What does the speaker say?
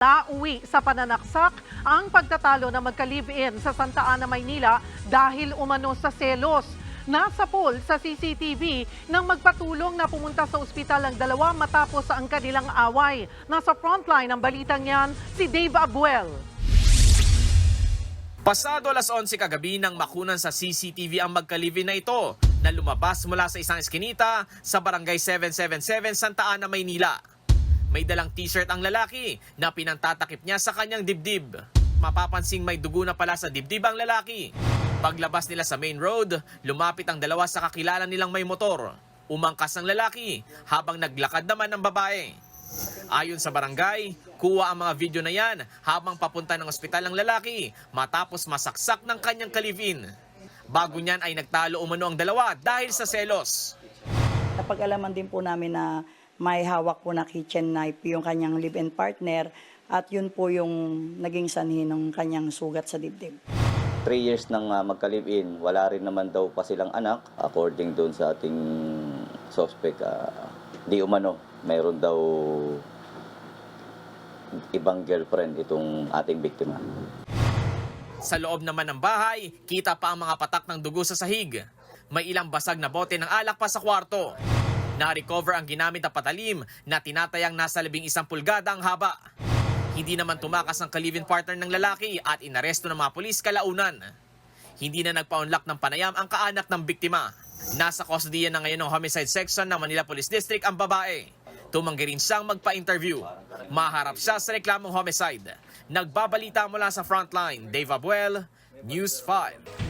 Nauwi sa pananaksak ang pagtatalo na magka-live-in sa Santa Ana, Maynila dahil umano sa selos. Nasa poll sa CCTV nang magpatulong na pumunta sa ospital ang dalawa matapos ang kanilang away. Nasa frontline ng balitang yan si Dave Abuel. Pasado alas 11 kagabi nang makunan sa CCTV ang magkalivin na ito na lumabas mula sa isang eskinita sa barangay 777 Santa Ana, Maynila. May dalang t-shirt ang lalaki na pinantatakip niya sa kanyang dibdib. Mapapansing may dugo na pala sa dibdib ang lalaki. Paglabas nila sa main road, lumapit ang dalawa sa kakilala nilang may motor. Umangkas ang lalaki habang naglakad naman ang babae. Ayon sa barangay, kuha ang mga video na yan habang papunta ng ospital ang lalaki matapos masaksak ng kanyang kalivin. Bago niyan ay nagtalo umano ang dalawa dahil sa selos. Napag-alaman din po namin na may hawak po na kitchen knife yung kanyang live-in partner at yun po yung naging sanhi ng kanyang sugat sa dibdib. Three years nang uh, magka-live-in, wala rin naman daw pa silang anak. According doon sa ating suspect, ah, di umano, mayroon daw ibang girlfriend itong ating biktima. Sa loob naman ng bahay, kita pa ang mga patak ng dugo sa sahig. May ilang basag na bote ng alak pa sa kwarto. Na-recover ang ginamit na patalim na tinatayang nasa labing isang pulgada ang haba. Hindi naman tumakas ang kalivin partner ng lalaki at inaresto ng mga pulis kalaunan. Hindi na nagpa-unlock ng panayam ang kaanak ng biktima. Nasa kustodiya na ngayon ng Homicide Section ng Manila Police District ang babae. Tumanggi rin siyang magpa-interview. Maharap siya sa reklamong homicide. Nagbabalita mula sa frontline, Dave Abuel, News 5.